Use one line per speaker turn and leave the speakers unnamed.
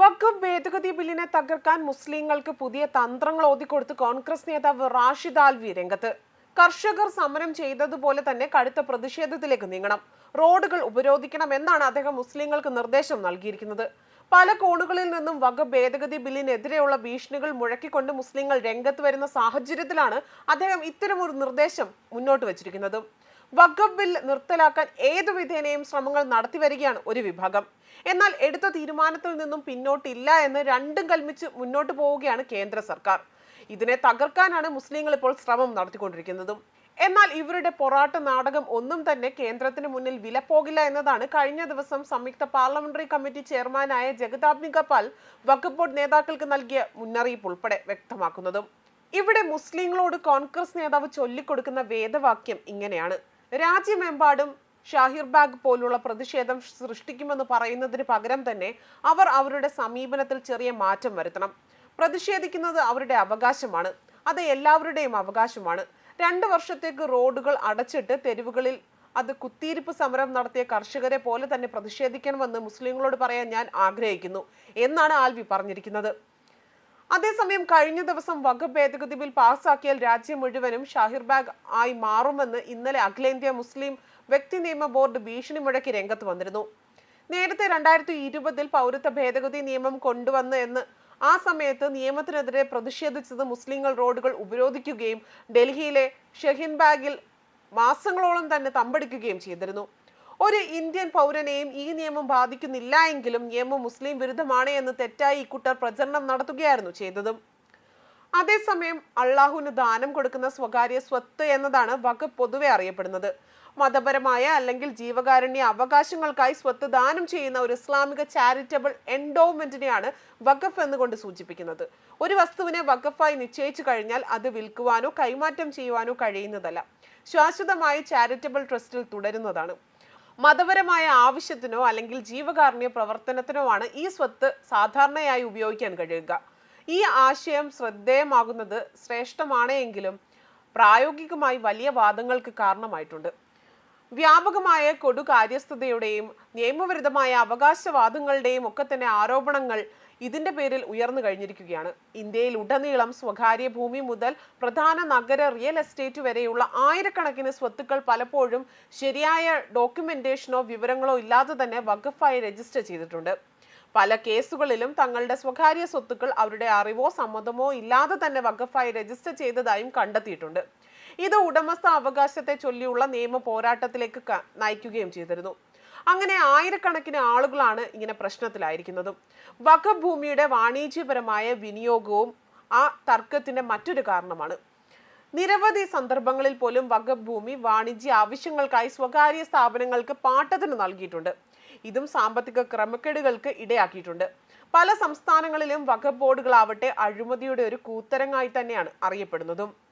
വഖഫ് ഭേദഗതി ബില്ലിനെ തകർക്കാൻ മുസ്ലിങ്ങൾക്ക് പുതിയ തന്ത്രങ്ങൾ ഓതിക്കൊടുത്ത് കോൺഗ്രസ് നേതാവ് റാഷിദ് ആൽവി രംഗത്ത്. കർഷകർ സമരം ചെയ്തതുപോലെ തന്നെ കടുത്ത പ്രതിഷേധത്തിലേക്ക് നീങ്ങണം. റോഡുകൾ ഉപരോധിക്കണം എന്നാണ് അദ്ദേഹം മുസ്ലിങ്ങൾക്ക് നിർദ്ദേശം നൽകിയിരിക്കുന്നത്. പല കോണുകളിൽ നിന്നും വഖഫ് ഭേദഗതി ബില്ലിനെതിരെയുള്ള ഭീഷണികൾ മുഴക്കിക്കൊണ്ട് മുസ്ലിങ്ങൾ രംഗത്ത് വരുന്ന സാഹചര്യത്തിലാണ് അദ്ദേഹം ഇത്തരമൊരു നിർദ്ദേശം മുന്നോട്ട് വച്ചിരിക്കുന്നത്. വഖഫ് ബിൽ നിർത്തലാക്കാൻ ഏതു വിധേനയും ശ്രമങ്ങൾ നടത്തി വരികയാണ് ഒരു വിഭാഗം. എന്നാൽ എടുത്ത തീരുമാനത്തിൽ നിന്നും പിന്നോട്ടില്ല എന്ന് രണ്ടും കൽമിച്ച് മുന്നോട്ട് പോവുകയാണ് കേന്ദ്ര സർക്കാർ. ഇതിനെ തകർക്കാനാണ് മുസ്ലിങ്ങൾ ഇപ്പോൾ ശ്രമം നടത്തിക്കൊണ്ടിരിക്കുന്നതും. എന്നാൽ ഇവരുടെ പൊറാട്ട് നാടകം ഒന്നും തന്നെ കേന്ദ്രത്തിന് മുന്നിൽ വിലപ്പോകില്ല എന്നതാണ് കഴിഞ്ഞ ദിവസം സംയുക്ത പാർലമെന്ററി കമ്മിറ്റി ചെയർമാനായ ജഗതാബ്നിക പാൽ വഖഫ് ബോർഡ് നേതാക്കൾക്ക് നൽകിയ മുന്നറിയിപ്പ് ഉൾപ്പെടെ വ്യക്തമാക്കുന്നതും. ഇവിടെ മുസ്ലിങ്ങളോട് കോൺഗ്രസ് നേതാവ് ചൊല്ലിക്കൊടുക്കുന്ന വേദവാക്യം ഇങ്ങനെയാണ്. രാജ്യമെമ്പാടും ഷാഹിർ ബാഗ് പോലുള്ള പ്രതിഷേധം സൃഷ്ടിക്കുമെന്ന് പറയുന്നതിന് പകരം തന്നെ അവർ അവരുടെ സമീപനത്തിൽ ചെറിയ മാറ്റം വരുത്തണം. പ്രതിഷേധിക്കുന്നത് അവരുടെ അവകാശമാണ്. അത് എല്ലാവരുടെയും അവകാശമാണ്. രണ്ട് വർഷത്തേക്ക് റോഡുകൾ അടച്ചിട്ട് തെരുവുകളിൽ അത് കുത്തിയിരിപ്പ് സമരം നടത്തിയ കർഷകരെ പോലെ തന്നെ പ്രതിഷേധിക്കണമെന്ന് മുസ്ലിങ്ങളോട് പറയാൻ ഞാൻ ആഗ്രഹിക്കുന്നു എന്നാണ് ആൽവി പറഞ്ഞിരിക്കുന്നത്. അതേസമയം കഴിഞ്ഞ ദിവസം വക ഭേദഗതി ബിൽ പാസാക്കിയാൽ രാജ്യം മുഴുവനും ഷാഹിർ ബാഗ് ആയി മാറുമെന്ന് ഇന്നലെ അഖിലേന്ത്യാ മുസ്ലിം വ്യക്തി നിയമ ബോർഡ് ഭീഷണി മുഴക്കി രംഗത്ത് വന്നിരുന്നു. നേരത്തെ രണ്ടായിരത്തി ഇരുപതിൽ പൗരത്വ ഭേദഗതി നിയമം കൊണ്ടുവന്ന് എന്ന് ആ സമയത്ത് നിയമത്തിനെതിരെ പ്രതിഷേധിച്ചത് മുസ്ലിങ്ങൾ റോഡുകൾ ഉപരോധിക്കുകയും ഡൽഹിയിലെ ഷഹീൻ ബാഗിൽ മാസങ്ങളോളം തന്നെ തമ്പടിക്കുകയും ചെയ്തിരുന്നു. ഒരു ഇന്ത്യൻ പൗരനെയും ഈ നിയമം ബാധിക്കുന്നില്ല എങ്കിലും നിയമം മുസ്ലിം വിരുദ്ധമാണ് എന്ന് തെറ്റായി ഇക്കൂട്ടർ പ്രചരണം നടത്തുകയായിരുന്നു ചെയ്തതും. അതേസമയം അള്ളാഹുവിന് ദാനം കൊടുക്കുന്ന സ്വകാര്യ സ്വത്ത് എന്നതാണ് വഖഫ് പൊതുവെ അറിയപ്പെടുന്നത്. മതപരമായ അല്ലെങ്കിൽ ജീവകാരുണ്യ അവകാശങ്ങൾക്കായി സ്വത്ത് ദാനം ചെയ്യുന്ന ഒരു ഇസ്ലാമിക ചാരിറ്റബിൾ എൻഡോവ്മെന്റിനെയാണ് വഖഫ് എന്നുകൊണ്ട് സൂചിപ്പിക്കുന്നത്. ഒരു വസ്തുവിനെ വഖഫായി നിശ്ചയിച്ചു കഴിഞ്ഞാൽ അത് വിൽക്കുവാനോ കൈമാറ്റം ചെയ്യുവാനോ കഴിയുന്നതല്ല. ശാശ്വതമായി ചാരിറ്റബിൾ ട്രസ്റ്റിൽ തുടരുന്നതാണ്. മതപരമായ ആവശ്യത്തിനോ അല്ലെങ്കിൽ ജീവകാരുണ്യ പ്രവർത്തനത്തിനോ ആണ് ഈ സ്വത്ത് സാധാരണയായി ഉപയോഗിക്കാൻ കഴിയുക. ഈ ആശയം ശ്രദ്ധേയമാകുന്നത് ശ്രേഷ്ഠമാണെങ്കിലും പ്രായോഗികമായി വലിയ വാദങ്ങൾക്ക് കാരണമായിട്ടുണ്ട്. വ്യാപകമായ കൊടു കാര്യസ്ഥതയുടെയും നിയമവിരുദ്ധമായ അവകാശവാദങ്ങളുടെയും ഒക്കെ തന്നെ ആരോപണങ്ങൾ ഇതിന്റെ പേരിൽ ഉയർന്നു കഴിഞ്ഞിരിക്കുകയാണ്. ഇന്ത്യയിൽ ഉടനീളം സ്വകാര്യ ഭൂമി മുതൽ പ്രധാന നഗര റിയൽ എസ്റ്റേറ്റ് വരെയുള്ള ആയിരക്കണക്കിന് സ്വത്തുക്കൾ പലപ്പോഴും ശരിയായ ഡോക്യുമെന്റേഷനോ വിവരങ്ങളോ ഇല്ലാതെ തന്നെ വഖഫായി രജിസ്റ്റർ ചെയ്തിട്ടുണ്ട്. പല കേസുകളിലും തങ്ങളുടെ സ്വകാര്യ സ്വത്തുക്കൾ അവരുടെ അറിവോ സമ്മതമോ ഇല്ലാതെ തന്നെ വഖഫായി രജിസ്റ്റർ ചെയ്തതായും കണ്ടെത്തിയിട്ടുണ്ട്. ഇത് ഉടമസ്ഥ അവകാശത്തെ ചൊല്ലിയുള്ള നിയമ പോരാട്ടത്തിലേക്ക് നയിക്കുകയും ചെയ്തിരുന്നു. അങ്ങനെ ആയിരക്കണക്കിന് ആളുകളാണ് ഇങ്ങനെ പ്രശ്നത്തിലായിരിക്കുന്നതും. വഖഫ് ഭൂമിയുടെ വാണിജ്യപരമായ വിനിയോഗവും ആ തർക്കത്തിന്റെ മറ്റൊരു കാരണമാണ്. നിരവധി സന്ദർഭങ്ങളിൽ പോലും വഖഫ് ഭൂമി വാണിജ്യ ആവശ്യങ്ങൾക്കായി സ്വകാര്യ സ്ഥാപനങ്ങൾക്ക് പാട്ടത്തിന് നൽകിയിട്ടുണ്ട്. ഇതും സാമ്പത്തിക ക്രമക്കേടുകൾക്ക് ഇടയാക്കിയിട്ടുണ്ട്. പല സംസ്ഥാനങ്ങളിലും വഖഫ് ബോർഡുകളാവട്ടെ അഴിമതിയുടെ ഒരു കൂത്തരങ്ങായി തന്നെയാണ് അറിയപ്പെടുന്നതും.